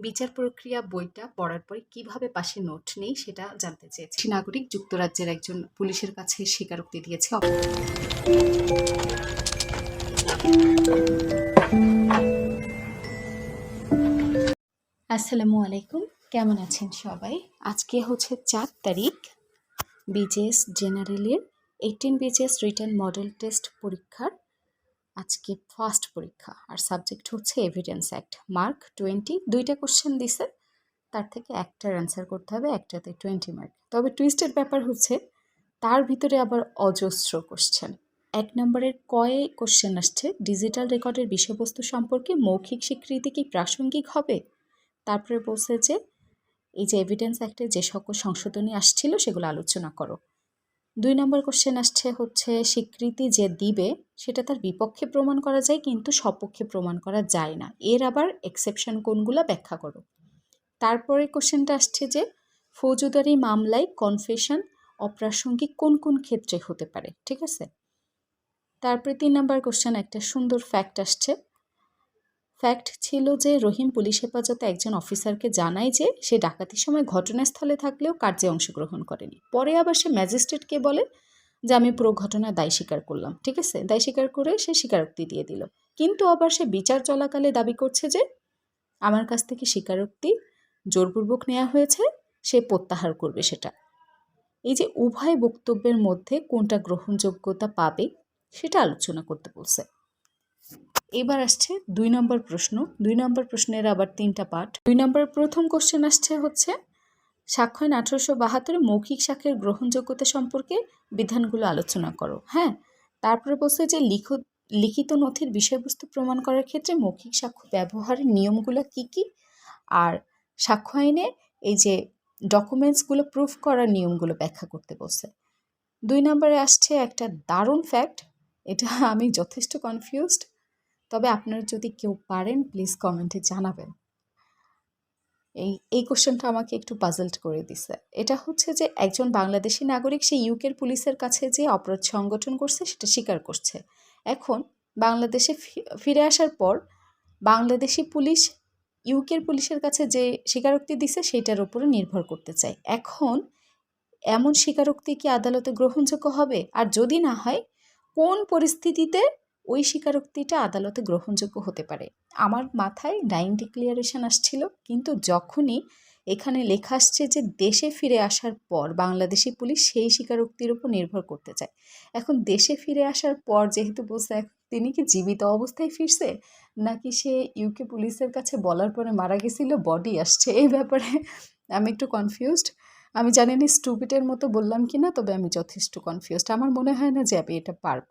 বিচার প্রক্রিয়া বইটা পড়ার পরে কীভাবে পাশে নোট নেই সেটা জানতে চেয়েছি। নাগরিক যুক্তরাজ্যের একজন পুলিশের কাছে স্বীকারোক্তি দিয়েছে। আসসালামু আলাইকুম। কেমন আছেন সবাই? আজকে হচ্ছে চার তারিখ। বিজেএস জেনারেলের eighteen BJS return model test পরীক্ষার আজকে ফার্স্ট পরীক্ষা। আর সাবজেক্ট হচ্ছে এভিডেন্স অ্যাক্ট মার্ক টোয়েন্টি দুইটা কোশ্চেন দিছে। তার থেকে একটার অ্যান্সার করতে হবে, একটাতে টোয়েন্টি মার্ক তবে টুইস্টের ব্যাপার হচ্ছে, তার ভিতরে আবার অজস্র কোশ্চেন এক নম্বরের কয়ে কোশ্চেন আসছে ডিজিটাল রেকর্ডের বিষয়বস্তু সম্পর্কে মৌখিক স্বীকৃতি কি প্রাসঙ্গিক হবে? তারপরে বলছে যে, এই যে এভিডেন্স অ্যাক্টে যে সকল সংশোধনী আসছিল, সেগুলো আলোচনা করো। দুই নম্বর কোশ্চেন আসছে হচ্ছে, স্বীকৃতি যে দিবে, সেটা তার বিপক্ষে প্রমাণ করা যায়, কিন্তু সপক্ষে প্রমাণ করা যায় না। এর আবার এক্সেপশন কোনগুলো ব্যাখ্যা করো। তারপরে কোশ্চেনটা আসছে যে, ফৌজদারি মামলায় কনফেশন অপ্রাসঙ্গিক কোন কোন ক্ষেত্রে হতে পারে, ঠিক আছে? তারপরে তিন নম্বর কোশ্চেন একটা সুন্দর ফ্যাক্ট আসছে। ফ্যাক্ট ছিল যে রহিম পুলিশ হেফাজতে একজন অফিসারকে জানায় যে সে ডাকাতির সময় ঘটনাস্থলে থাকলেও কার্যে অংশগ্রহণ করেনি। পরে আবার সে ম্যাজিস্ট্রেটকে বলে যে, আমি পুরো ঘটনা দায় স্বীকার করলাম, ঠিক আছে? দায় স্বীকার করে সে স্বীকারোক্তি দিয়ে দিল। কিন্তু আবার সে বিচার চলাকালে দাবি করছে যে, আমার কাছ থেকে স্বীকারোক্তি জোরপূর্বক নেওয়া হয়েছে, সে প্রত্যাহার করবে সেটা। এই যে উভয় বক্তব্যের মধ্যে কোনটা গ্রহণযোগ্যতা পাবে, সেটা আলোচনা করতে বলছে। এবার আসছে দুই নম্বর প্রশ্ন। দুই নম্বর প্রশ্নের আবার তিনটা পার্ট দুই নম্বর প্রথম কোশ্চেন আসছে হচ্ছে সাক্ষ্যয়ন আঠারোশো বাহাত্তরে মৌখিক সাক্ষ্যের গ্রহণযোগ্যতা সম্পর্কে বিধানগুলো আলোচনা করো। হ্যাঁ? তারপরে বলছে যে লিখ, লিখিত নথির বিষয়বস্তু প্রমাণ করার ক্ষেত্রে মৌখিক সাক্ষ্য ব্যবহারের নিয়মগুলো কি কি? আর সাক্ষ্য আইনে এই যে ডকুমেন্টসগুলো প্রুফ করার নিয়মগুলো ব্যাখ্যা করতে বলছে। দুই নম্বরে আসছে একটা দারুণ ফ্যাক্ট এটা আমি যথেষ্ট কনফিউজড তবে আপনারা যদি কেউ পারেন প্লিজ কমেন্টে জানাবেন। এই এই কোশ্চেনটা আমাকে একটু পাজলড করে দিছে। এটা হচ্ছে যে, একজন বাংলাদেশি নাগরিক সে ইউকের পুলিশের কাছে যে অপরাধ সংগঠন করছে, সেটা স্বীকার করছে। এখন বাংলাদেশে ফিরে আসার পর বাংলাদেশি পুলিশ ইউকের পুলিশের কাছে যে স্বীকারোক্তি দিছে, সেটার উপরে নির্ভর করতে চায়। এখন এমন স্বীকারোক্তি কি আদালতে গ্রহণযোগ্য হবে? আর যদি না হয়, কোন পরিস্থিতিতে ওই স্বীকারোক্তিটা আদালতে গ্রহণযোগ্য হতে পারে। আমার মাথায় ডাইং ডিক্লিয়ারেশন আসছিল, কিন্তু যখনই এখানে লেখা আসছে যে দেশে ফিরে আসার পর বাংলাদেশি পুলিশ সেই স্বীকারোক্তির উপর নির্ভর করতে চায়। এখন দেশে ফিরে আসার পর যেহেতু বলছে তিনি কি জীবিত অবস্থায় ফিরছে? নাকি সে ইউকে পুলিশের কাছে বলার পরে মারা গেছিল বডি আসছে? এই ব্যাপারে আমি একটু কনফিউজড আমি জানি না স্টুপিটের মতো বললাম কি না তবে আমি যথেষ্ট কনফিউজড আমার মনে হয় না যে আমি এটা পারব।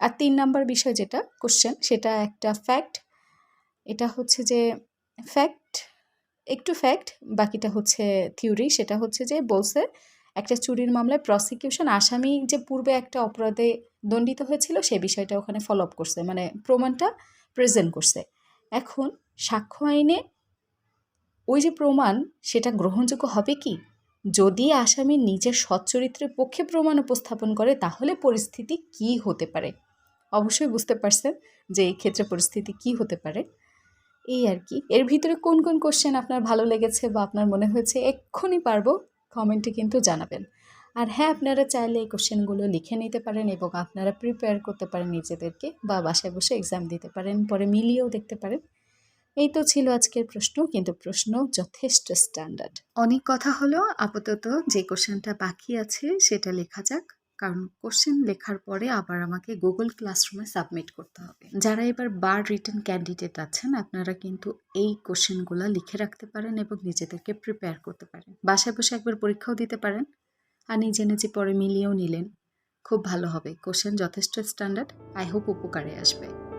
আর তিন নাম্বার বিষয় যেটা কোশ্চেন সেটা একটা ফ্যাক্ট এটা হচ্ছে যে ফ্যাক্ট একটু ফ্যাক্ট বাকিটা হচ্ছে থিওরি সেটা হচ্ছে যে বলছে একটা চুরির মামলায় প্রসিকিউশন আসামি যে পূর্বে একটা অপরাধে দণ্ডিত হয়েছিল, সে বিষয়টা ওখানে ফলো আপ করছে মানে প্রমাণটা প্রেজেন্ট করছে। এখন সাক্ষ্য আইনে ওই যে প্রমাণ, সেটা গ্রহণযোগ্য হবে কি? যদি আসামি নিজের সচ্চরিত্রের পক্ষে প্রমাণ উপস্থাপন করে, তাহলে পরিস্থিতি কি হতে পারে? অবশ্যই বুঝতে পারছেন যে এই ক্ষেত্রে পরিস্থিতি কি হতে পারে। এই আর কি। এর ভিতরে কোন কোন কোশ্চেন আপনার ভালো লেগেছে বা আপনার মনে হয়েছে, এক্ষুনি পারব কমেন্টে কিন্তু জানাবেন। আর হ্যাঁ আপনারা চাইলে এই কোশ্চেনগুলো লিখে নিতে পারেন এবং আপনারা প্রিপেয়ার করতে পারেন নিজেদেরকে বা বাসায় বসে এক্সাম দিতে পারেন, পরে মিলিয়েও দেখতে পারেন। এই তো ছিল আজকের প্রশ্ন, কিন্তু প্রশ্ন যথেষ্ট স্ট্যান্ডার্ড অনেক কথা হলো, আপাতত যে কোশ্চেনটা বাকি আছে সেটা লেখা যাক। কারণ কোশ্চেন লেখার পরে আবার আমাকে গুগল ক্লাসরুমে সাবমিট করতে হবে। যারা এবার বার রিটার্ন ক্যান্ডিডেট আছেন, আপনারা কিন্তু এই কোশ্চেনগুলো লিখে রাখতে পারেন এবং নিজেদেরকে প্রিপেয়ার করতে পারেন। বাসায় বসে একবার পরীক্ষাও দিতে পারেন আর নিজে নিজে পরে মিলিয়েও নিলেন। খুব ভালো হবে। কোশ্চেন যথেষ্ট স্ট্যান্ডার্ড আই হোপ উপকারে আসবে।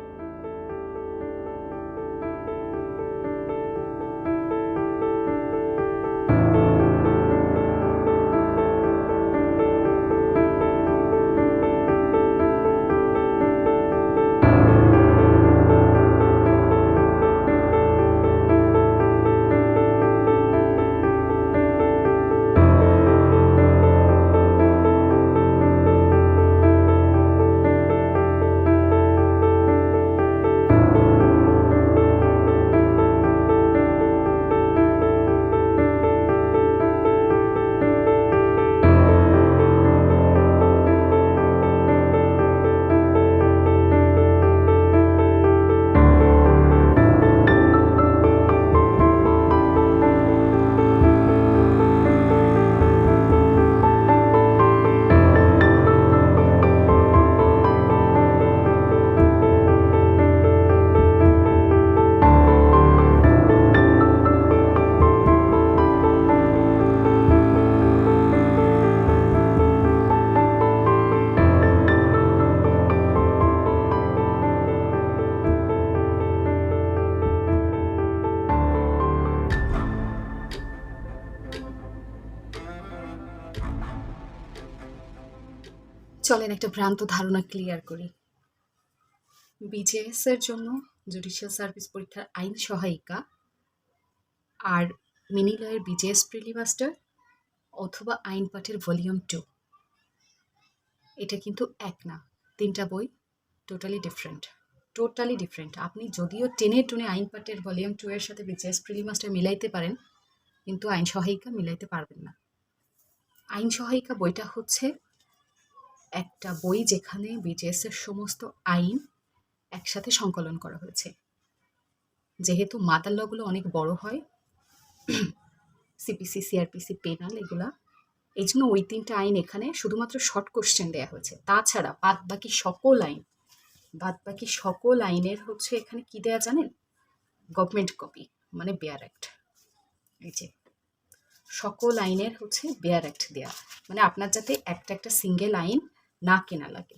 চলেন একটা ভ্রান্ত ধারণা ক্লিয়ার করি। বিজেএস এর জন্য জুডিশিয়াল সার্ভিস পরীক্ষার আইন সহায়িকা আর মিনি লয়ের বিজেএস প্রিলিমাস্টার অথবা আইন পাঠের ভলিউম টু এটা কিন্তু এক না, তিনটা বই টোটালি ডিফারেন্ট টোটালি ডিফারেন্ট আপনি যদিও টেনে টুনে আইন পাঠের ভলিউম টু এর সাথে বিজেএস প্রিলিমাস্টার মিলাইতে পারেন, কিন্তু আইন সহায়িকা মিলাইতে পারবেন না। আইন সহায়িকা বইটা হচ্ছে একটা বই যেখানে বিজেএস এর সমস্ত আইন একসাথে সংকলন করা হয়েছে। যেহেতু মাদার লগুলো অনেক বড় হয় সিপিসি সিআরপিসি পেনাল এগুলা, এই জন্য ওই তিনটা আইন এখানে শুধুমাত্র শর্ট কোশ্চেন দেওয়া হয়েছে। তাছাড়া বাদ বাকি সকল আইন বাদ বাকি সকল আইনের হচ্ছে এখানে কি দেয়া জানেন? গভর্নমেন্ট কপি মানে বেয়ার অ্যাক্ট এই যে, সকল আইনের হচ্ছে বেয়ার অ্যাক্ট দেয়া। মানে আপনার যাতে একটা একটা সিঙ্গেল আইন না কেনা লাগে।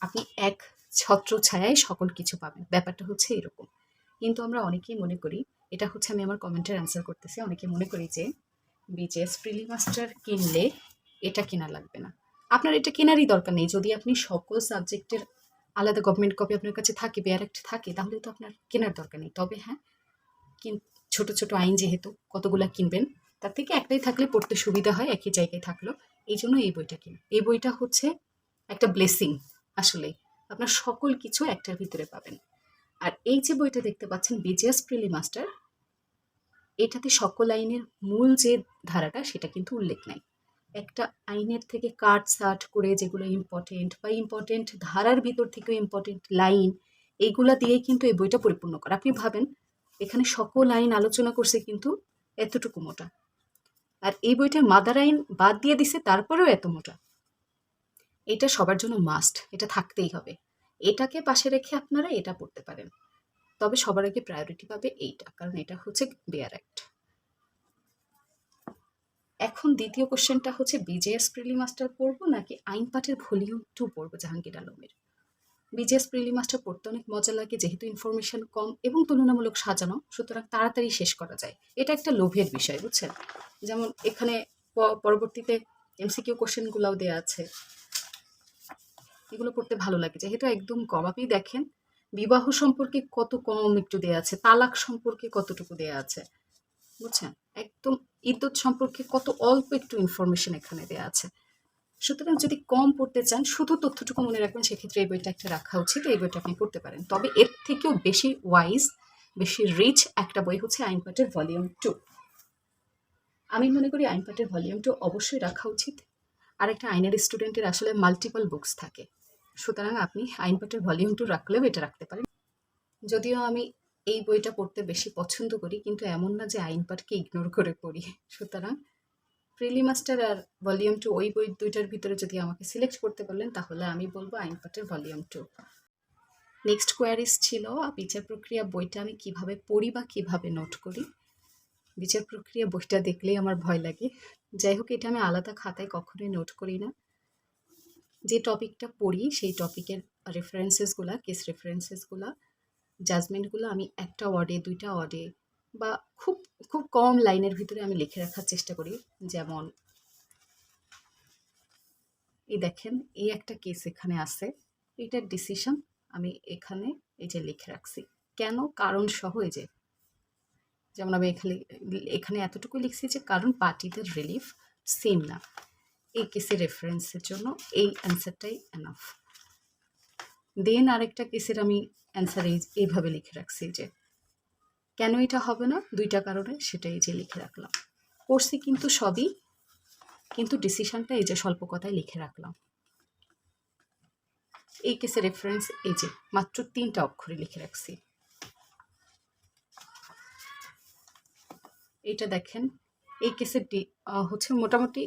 আপনি এক ছত্র ছায়ায় সকল কিছু পাবেন। ব্যাপারটা হচ্ছে এরকম। কিন্তু আমরা অনেকেই মনে করি, এটা হচ্ছে আমি আমার কমেন্টের অ্যান্সার করতেছি অনেকে মনে করি যে বিজেএস প্রিলিমাস্টার কিনলে এটা কেনা লাগবে না। আপনার এটা কেনারই দরকার নেই। যদি আপনি সকল সাবজেক্টের আলাদা গভর্নমেন্ট কপি আপনার কাছে থাকে বেয়ার একটা থাকে, তাহলে তো আপনার কেনার দরকার নেই। তবে হ্যাঁ কিন, ছোট ছোট আইন যেহেতু কতগুলা কিনবেন, তার থেকে একটাই থাকলে পড়তে সুবিধা হয়, একই জায়গায় থাকল। এই জন্য এই বইটা কিনা এই বইটা হচ্ছে একটা ব্লেসিং আসলে। আপনার সকল কিছু একটার ভিতরে পাবেন। আর এই যে বইটা দেখতে পাচ্ছেন, বিজেএস প্রিলি মাস্টার, এটাতে সকল আইনের মূল যে ধারাটা, সেটা কিন্তু উল্লেখ নাই। একটা আইনের থেকে কাট, সাট করে যেগুলো ইম্পর্টেন্ট বা ইম্পর্টেন্ট ধারার ভিতর থেকেও ইম্পর্টেন্ট লাইন এইগুলা দিয়ে কিন্তু এই বইটা পরিপূর্ণ করা। আপনি ভাবেন, এখানে সকল আইন আলোচনা করছে কিন্তু এতটুকু মোটা। আর এই বইটার মাদার আইন বাদ দিয়ে দিছে, তারপরেও এত মোটা। এটা সবার জন্য মাস্ট এটা থাকতেই হবে। এটাকে পাশে রেখে আপনারা এটা পড়তে পারেন। তবে সবার আগে প্রায়োরিটি পাবে এইটা, কারণ এটা হচ্ছে বেয়ার অ্যাক্ট এখন দ্বিতীয় কোশ্চেনটা হচ্ছে বিজেএস প্রিলি মাস্টার পড়ব নাকি আইন পাঠের ভলিউম টু পড়ব জাহাঙ্গীর আলমের? বিজেএস প্রিলি মাস্টার পড়তে অনেক মজা লাগে, যেহেতু ইনফরমেশন কম এবং তুলনামূলক সাজানো, সুতরাং তাড়াতাড়ি শেষ করা যায়। এটা একটা লোভের বিষয়, বুঝছেন? যেমন এখানে পরবর্তীতে এমসিকিউ কোশ্চেনগুলোও দেওয়া আছে। এগুলো পড়তে ভালো লাগে। যেহেতু একদম কম আপনি দেখেন, বিবাহ সম্পর্কে কত কম একটু দেয়া আছে, তালাক সম্পর্কে কতটুকু দেয়া আছে, বুঝছেন? একদম ইদ্যুৎ সম্পর্কে কত অল্প একটু ইনফরমেশন এখানে দেয়া আছে। সুতরাং যদি কম পড়তে চান, শুধু তথ্যটুকু মনে রাখবেন, সেক্ষেত্রে এই বইটা একটা রাখা উচিত, এই বইটা আপনি পড়তে পারেন। তবে এর থেকেও বেশি ওয়াইজ বেশি রিচ একটা বই হচ্ছে আইনপাটের ভলিউম টু আমি মনে করি আইনপাটের ভলিউম টু অবশ্যই রাখা উচিত। আর একটা আইনের স্টুডেন্টের আসলে মাল্টিপল বুকস থাকে। সুতরাং আপনি আইনপাটের ভলিউম টু রাখলেও এটা রাখতে পারেন। যদিও আমি এই বইটা পড়তে বেশি পছন্দ করি, কিন্তু এমন না যে আইন পাঠকে ইগনোর করে পড়ি। সুতরাং প্রিলি মাস্টার আর ভলিউম টু ওই বই দুইটার ভিতরে যদি আমাকে সিলেক্ট করতে বললেন তাহলে আমি বলব আইন পাঠের ভলিউম টু। নেক্সট কোয়ারিজ ছিল, বিচার প্রক্রিয়া বইটা আমি কীভাবে পড়ি বা কীভাবে নোট করি। বিচার প্রক্রিয়া বইটা দেখলেই আমার ভয় লাগে। যাই হোক, এটা আমি আলাদা খাতায় কখনোই নোট করি না। যে টপিকটা পড়ি, সেই টপিকের রেফারেন্সেসগুলা কেস রেফারেন্সেসগুলা জাজমেন্টগুলো আমি একটা ওয়ার্ডে দুইটা ওয়ার্ডে বা খুব খুব কম লাইনের ভিতরে আমি লিখে রাখার চেষ্টা করি। যেমন, এই দেখেন, এই একটা কেস এখানে আছে। এটার ডিসিশন আমি এখানে এই যে লিখে রাখছি। কেন? কারণ সহ এই যে, যেমন আমি এখানে এখানে এতটুকু লিখছি যে কারণ পার্টিদের রিলিফ সেম না। এই কেসের রেফারেন্সের জন্য এই অ্যান্সারটাই এনাফ দেন আরেকটা কেসের আমি অ্যান্সার এই, এইভাবে লিখে রাখছি যে, কেন এটা হবে না? দুইটা কারণে সেটাই যে লিখে রাখলাম। করছি কিন্তু সবই, কিন্তু ডিসিশনটা এই যে স্বল্প কথায় লিখে রাখলাম। এই কেসের রেফারেন্স এই যে মাত্র তিনটা অক্ষরে লিখে রাখছি। এটা দেখেন, এই কেসের হচ্ছে মোটামুটি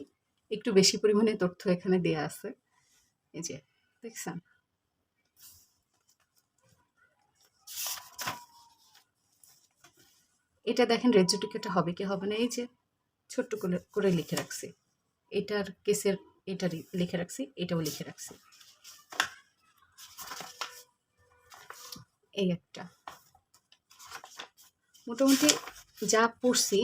একটু বেশি পরিমাণে তথ্য এখানে দেয়া আছে। এই যে, দেখছেন? এটা দেখেন রেজুটিকেটা হবে কি হবে না? এই যে, ছোট্ট করে করে লিখে রাখছি। এটার কেসের এটা লিখে রাখছি, এটাও লিখে রাখছি। এই একটা। মোটামুটি যা পড়ছি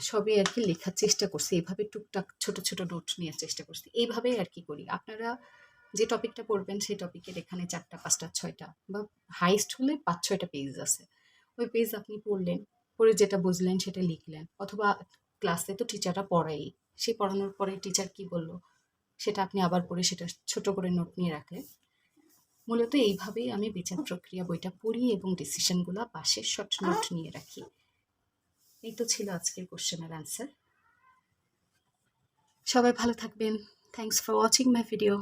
সবই আর কি লেখার চেষ্টা করছি এভাবে টুকটাক ছোট ছোট নোট নেওয়ার চেষ্টা করছি। এইভাবেই আর কি করি। আপনারা যে টপিকটা পড়বেন সেই টপিকের এখানে চারটা পাঁচটা ছয়টা বা হাইস্ট হলে পাঁচ ছয়টা পেজ আছে। ওই পেজ আপনি পড়লেন পড়ে যেটা বুঝলেন সেটা লিখলেন অথবা ক্লাসে তো টিচাররা পড়াই সে পড়ানোর পরে টিচার কি বলল সেটা আপনি আবার পড়ে সেটা ছোট করে নোট নিয়ে রাখলেন। মূলত এইভাবেই আমি বিচার প্রক্রিয়া বইটা পড়ি এবং ডিসিশনগুলো পাশে শর্ট নোট নিয়ে রাখি। এই তো ছিল আজকের কোশ্চেনের অ্যান্সার সবাই ভালো থাকবেন। Thanks for watching my video